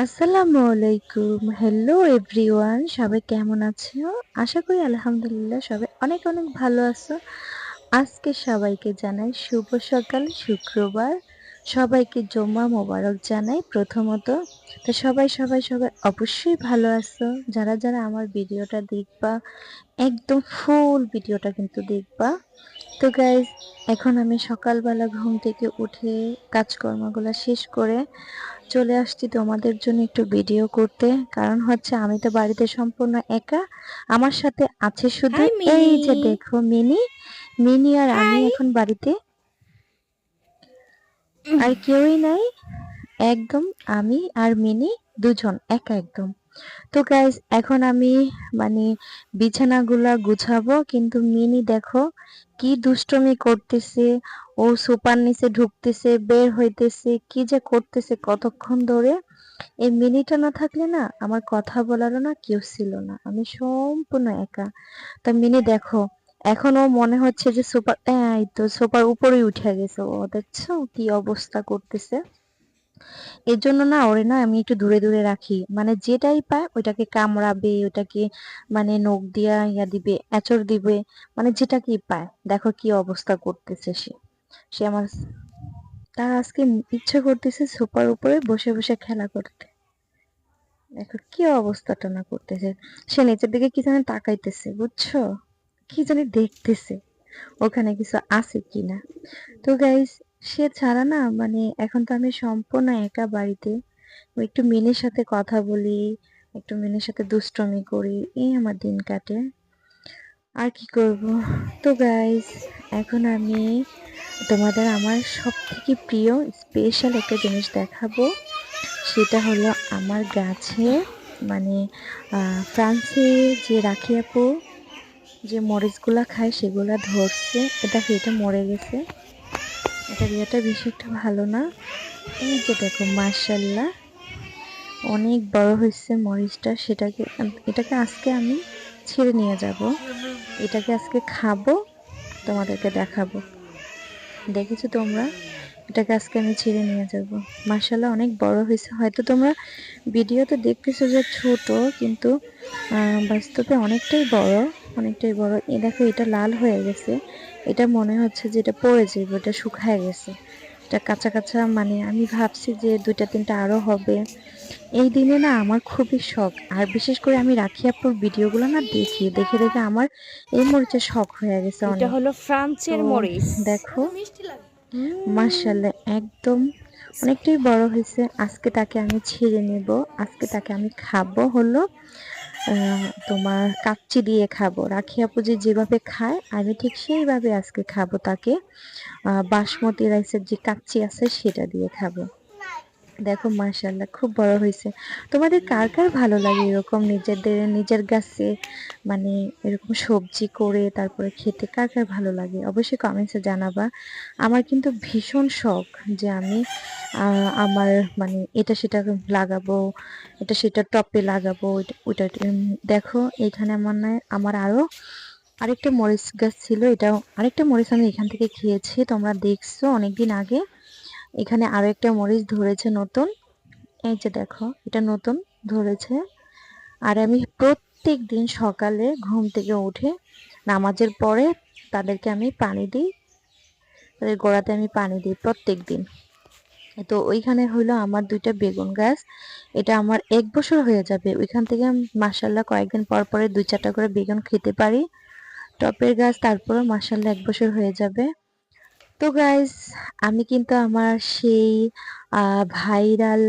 আসসালামু আলাইকুম। Hello everyone সবাই কেমন আছো? আশা করি আলহামদুলিল্লাহ সবাই অনেক অনেক ভালো আছো। আজকে সবাইকে জানাই শুভ সকাল, শুক্রবার। সবাইকে জমা মোবারক জানাই প্রথমত। তো সবাই সবাই সবাই অবশ্যই ভালো আছো। যারা যারা আমার ভিডিওটা দেখবা একদম ফুল ভিডিওটা কিন্তু দেখবা। তো গাইজ এখন আমি সকালবেলা ঘুম থেকে উঠে কাজকর্মগুলো শেষ করে চলে আসছি তোমাদের জন্য একটু ভিডিও করতে। কারণ হচ্ছে আমি তো বাড়িতে সম্পূর্ণ একা। আমার সাথে আছে শুধু এই যে দেখো মিনি মিনি আর আমি এখন বাড়িতে। আর কেউই নাই। একদম আমি আর মিনি দুজন, একা একদম। তো গাইজ এখন আমি মানে বিছানাগুলা গুছাবো, কিন্তু মিনি দেখো কি দুষ্টমি করতেছে, ও সোপার নিচে ঢুকতেছে, বের হইতেছে, কি যে করতেছে কতক্ষণ ধরে। এই মিনিটা না থাকলে না আমার কথা বলারও না, কেউ ছিল না। আমি সম্পূর্ণ একা। তা মিনি দেখো এখনও মনে হচ্ছে যে সোফার এই তো সোফার উপরেই উঠে গেছে ও, দেখছ কি অবস্থা করতেছে? এর জন্য না ওরে না আমি একটু দূরে দূরে রাখি। মানে যেটাই পায় ওইটাকে কামড়াবে ওটাকে মানে নখ দিয়া ইয়া দিবে এচড় দিবে মানে যেটাকেই পায়। দেখো কি অবস্থা করতেছে সে। সে আমার, তার আজকে ইচ্ছে করতেছে সোফার উপরে বসে বসে খেলা করতে। দেখো কি অবস্থাটা না করতেছে। সে নিচের দিকে কি জানি তাকাইতেছে, বুঝছ? কি জানি দেখতেছে। ওখানে কিছু আছে কিনা। তো গাইস সে ছাড়া না মানে এখন তো আমি সম্পূর্ণ একা বাড়িতে। একটু মিনের সাথে কথা বলি, একটু মিনের সাথে দুষ্টমি করি, এই আমার দিন কাটে। আর কি করব? তো গাইস এখন আমি তোমাদের আমার সব থেকে প্রিয় স্পেশাল একটা জিনিস দেখাবো। সেটা হলো আমার গাছে মানে ফ্রান্সে যে রাখি আপু যে মরিচগুলা খায় সেগুলা ধরছে। এটা এটা মরে গেছে। এটা বিয়েটা বেশি একটা ভালো না। এই যে দেখো মার্শাল্লাহ অনেক বড় হয়েছে মরিচটা। সেটাকে, এটাকে আজকে আমি ছিঁড়ে নিয়ে যাব। এটাকে আজকে খাব, তোমাদেরকে দেখাবো। দেখেছ তোমরা? এটাকে আজকে আমি ছিঁড়ে নিয়ে যাব। মার্শাল্লাহ অনেক বড় হয়েছে। হয়তো তোমরা ভিডিওতে দেখতেছো যে ছোট, কিন্তু বাস্তবে অনেকটাই বড়। অনেকটাই বড়। এ দেখো এটা লাল হয়ে গেছে। এটা মনে হচ্ছে যে এটা পড়ে যাবে এটা শুকায় গেছে। এটা কাঁচা কাঁচা মানে আমি ভাবছি যে দুইটা তিনটা আরও হবে। এই দিনে না আমার খুবই শখ আর বিশেষ করে আমি রাখি আপুর ভিডিওগুলো না দেখি। দেখে দেখে আমার এই মরিচের শখ হয়ে গেছে এটা অনেক। হলো ফ্রান্সের মরিচ। দেখো মিষ্টি লাগে। মার্শাল্লাহ একদম অনেকটাই বড় হয়েছে। আজকে তাকে আমি ছিঁড়ে নেব আজকে তাকে আমি খাব হলো তোমার কাচ্চি দিয়ে খাব। রাখি আপু যে যেভাবে খায়, আমি ঠিক সেইভাবে আজকে খাব তাকে। বাসমতি রাইসের যে কাচ্চি আছে, সেটা দিয়ে খাব। দেখো মাশাল্লাহ খুব বড় হয়েছে। তোমাদের কার কার ভালো লাগে এরকম নিজেদের, নিজের গাছে মানে এরকম সবজি করে তারপরে খেতে কার কার ভালো লাগে? অবশ্যই কমেন্টসে জানাবা। আমার কিন্তু ভীষণ শখ যে আমি আমার মানে এটা সেটা লাগাবো, এটা সেটা টপে লাগাবো ওইটা- দেখো, এখানে নয় আমার আরও আরেকটা মরিচ গাছ ছিল এটা আরেকটা মরিচ আমি এখান থেকে খেয়েছি। তোমরা দেখছ অনেকদিন আগে। এখানে আরও একটা মরিচ ধরেছে নতুন। এই যে দেখো, এটা নতুন ধরেছে। আর আমি প্রত্যেক দিন সকালে ঘুম থেকে উঠে নামাজের পরে তাদেরকে আমি পানি দিই। তাদের গোড়াতে আমি পানি দিই প্রত্যেক দিন তো ওইখানে হলো আমার দুইটা বেগুন গাছ। এটা আমার এক বছর হয়ে যাবে। ওইখান থেকে মাসাল্লাহ কয়েকদিন পর পরে দুই চারটা করে বেগুন খেতে পারি। টপের গাছ তারপরে মাসাল্লাহ এক বছর হয়ে যাবে। তো গাইস আমি কিন্তু আমার সেই ভাইরাল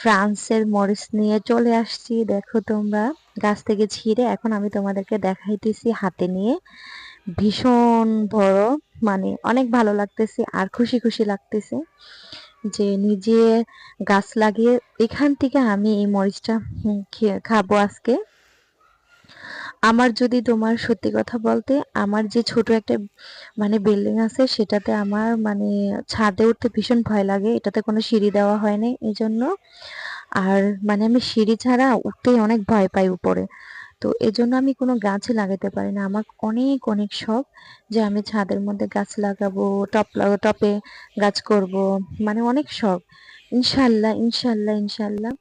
ফ্রান্সের মরিচ নিয়ে চলে আসছি। দেখো তোমরা, গাছ থেকে ছিঁড়ে এখন আমি তোমাদেরকে দেখাইতেছি হাতে নিয়ে। ভীষণ বড় মানে অনেক ভালো লাগতেছে আর খুশি খুশি লাগতেছে যে নিজে গাছ লাগিয়ে এখান থেকে আমি এই মরিচটা খাব আজকে। আমার যদি তোমার সত্যি কথা বলতে আমার যে ছোট একটা মানে বিল্ডিং আছে সেটাতে আমার মানে ছাদে উঠতে ভীষণ ভয় লাগে। এটাতে কোনো সিঁড়ি দেওয়া হয়নি এই জন্য আর মানে আমি সিঁড়ি ছাড়া উঠতেই অনেক ভয় পাই উপরে। তো এজন্য আমি কোনো গাছ লাগাতে পারি না। আমার অনেক অনেক শখ যে আমি ছাদের মধ্যে গাছ লাগাবো, টপ টপে গাছ করব। মানে অনেক শখ। ইনশাল্লাহ ইনশাল্লাহ ইনশাল্লাহ।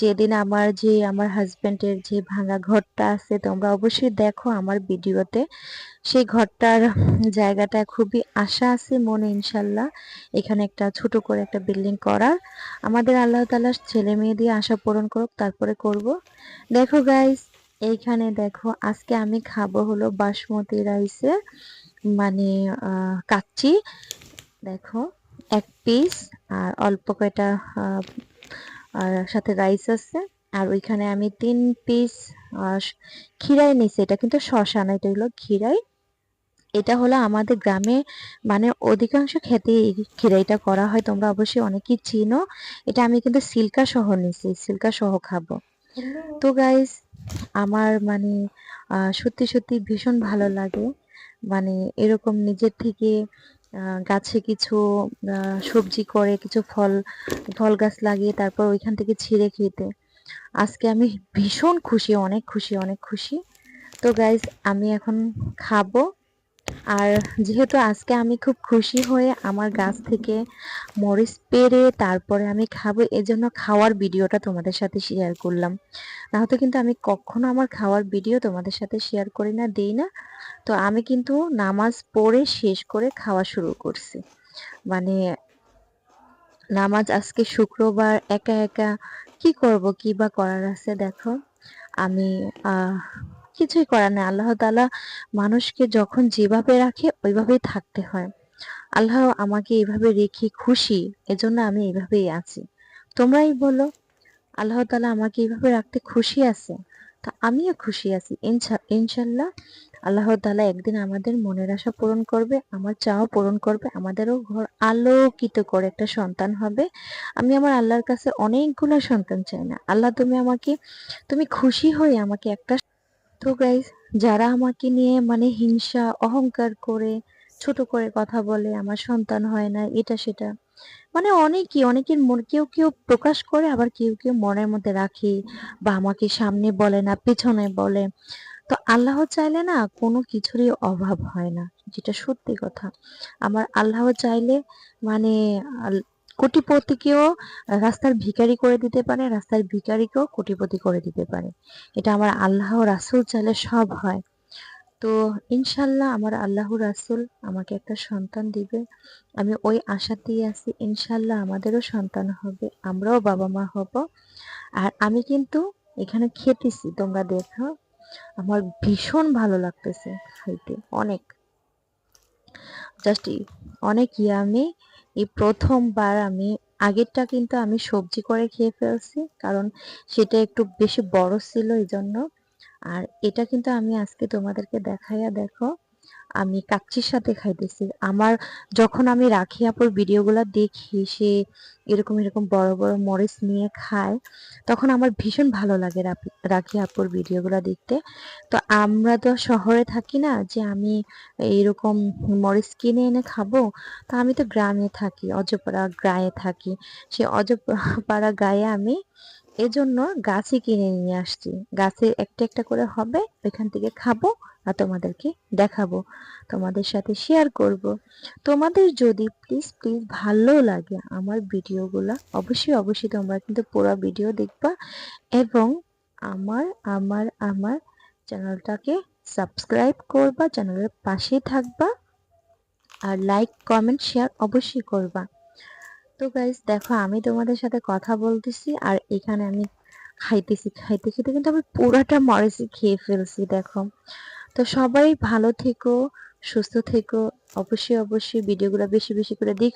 যেদিন আমার যে, আমার হাজবেন্ডের যে ভাঙা ঘরটা আছে, তোমরা অবশ্যই দেখো আমার ভিডিওতে। সেই ঘরটার জায়গাটা খুবই আশা আছে, মনে ইনশাল্লাহ। এখানে একটা ছোট করে একটা বিল্ডিং করার আমাদের আল্লাহ তালার ছেলে মেয়ে দিয়ে আশা পূরণ করুক, তারপরে করব। দেখো গাইস এইখানে দেখো আজকে আমি খাব হলো বাসমতি রাইসের মানে কাচ্চি। দেখো, এক পিস আর অল্প কয়টা আর সাথে রাইস আছে। আর ওইখানে আমি তিন পিস খিরাই নিছি এটা কিন্তু শশা না, এটা হলো খিরাই এটা হলো আমাদের গ্রামে মানে অধিকাংশ খেতে এই খিরাইটা করা হয়। তোমরা অবশ্যই অনেকেই চিনো। এটা আমি কিন্তু সিল্কা সহ নিছি সিল্কা সহ খাব। তো গাইস আমার মানে সত্যি সত্যি ভীষণ ভালো লাগে। মানে এরকম নিজের থেকে গাছে কিছু সবজি করে, কিছু ফল ফল গাছ লাগিয়ে তারপর ওইখান থেকে ছিঁড়ে খেতে। আজকে আমি ভীষণ খুশি, অনেক খুশি অনেক খুশি। তো গাইজ আমি এখন খাব। আর যেহেতু আজকে আমি খুব খুশি হয়ে আমার গাছ থেকে মরিচ পেরে তারপরে আমি খাব, এজন্য খাওয়ার ভিডিওটা তোমাদের সাথে শেয়ার করলাম। না হয়তো কিন্তু আমি কখনো আমার খাওয়ার ভিডিও তোমাদের সাথে শেয়ার করি না, দেই না। তো আমি কিন্তু নামাজ পড়ে শেষ করে খাওয়া শুরু করছি। মানে নামাজ আজকে শুক্রবার, একা একা কি করব, কি বা করার আছে দেখো। আমি কিছুই করার নেই। আল্লাহ তাআলা মানুষকে যখন যেভাবে রাখে, ওইভাবেই থাকতে হয়। আল্লাহ আমাকে এইভাবে রেখে খুশি, এজন্য আমি এইভাবেই আছি। তোমরাই বলো, আল্লাহ তাআলা আমাকে এইভাবে রাখতে খুশি আছে? তা আমিও খুশি আছি। ইনশাল্লাহ আল্লাহ তাআলা একদিন আমাদের মনের আশা পূরণ করবে, আমার চাও পূরণ করবে, আমাদেরও ঘর আলোকিত করে একটা সন্তান হবে। আমি আমার আল্লাহর কাছে অনেকগুলো সন্তান চাই না। আল্লাহ তুমি আমাকে, তুমি খুশি হয়ে আমাকে একটা তো গাইজ যারা আমাকে নিয়ে মানে হিংসা, অহংকার করে, ছোট করে কথা বলে, আমার সন্তান হয় না, এটা সেটা মানে অনেকেই, অনেকের মন, কেউ কেউ প্রকাশ করে, আবার কেউ কেউ মনের মধ্যে রাখে বা আমাকে সামনে বলে না, পেছনে বলে। তো আল্লাহ চাইলে না কোনো কিছুরই অভাব হয় না, যেটা সত্যি কথা। আমার আল্লাহ চাইলে মানে কোটিপতিকেও রাস্তার ভিখারি করে দিতে পারে, রাস্তার ভিখারিকেও কোটিপতি করে দিতে পারে। এটা আমার আল্লাহ রাসুল চালে সব হয়। তো ইনশাল্লাহ আমার আল্লাহ রাসুল আমাকে একটা সন্তান দিবে। আমি ওই আশাতেই আছি ইনশাল্লাহ আমাদেরও সন্তান হবে, আমরাও বাবা মা হব। আর আমি কিন্তু এখানে খেতেছি, তোমরা দেখো। আমার ভীষণ ভালো লাগতেছে খাইতে, অনেক। জাস্ট অনেক ইয়ামি এই প্রথমবার আমি, আগেরটা কিন্তু আমি সবজি করে খেয়ে ফেলছি, কারণ সেটা একটু বেশি বড় ছিল এই জন্য আর এটা কিন্তু আমি আজকে তোমাদেরকে দেখাইয়া দেখো। আমি কাচ্চির সাথে খাইতেছি। আমার যখন আমি রাখি আপুর ভিডিওগুলো দেখি, সে এরকম এরকম বড় বড় মরিচ নিয়ে খায়, তখন আমার ভীষণ ভালো লাগে রাখি আপুর ভিডিওগুলো দেখতে। তো আমরা তো শহরে থাকি না, যে আমি এইরকম মরিচ কিনে এনে খাব, তো আমি তো গ্রামে থাকি, অজপাড়া গায়ে থাকি। সে অজপাড়া গায়ে আমি এজন্য গাছই কিনে নিয়ে আসছি। গাছে একটা একটা করে হবে, ওইখান থেকে খাব। আর তোমাদেরকে দেখাবো, তোমাদের সাথে শেয়ার করব। তোমাদের যদি প্লিজ প্লিজ ভালো লাগে আমার ভিডিওগুলো, অবশ্যই অবশ্যই তোমরা কিন্তু পুরো ভিডিও দেখবা এবং আমার আমার আমার চ্যানেলটাকে সাবস্ক্রাইব করবা, চ্যানেলের পাশে থাকবা আর লাইক কমেন্ট শেয়ার অবশ্যই করবা। তো গাইজ দেখো আমি তোমাদের সাথে কথা বলতেছি আর এখানে আমি খাইতেছি, খাইতে খেতে কিন্তু আমি পুরাটা মরিচই খেয়ে ফেলছি, দেখো। তো সবাই ভালো থেকো সুস্থ থেকো। অবশ্যই অবশ্যই ভিডিওগুলো বেশি বেশি করে দেখ।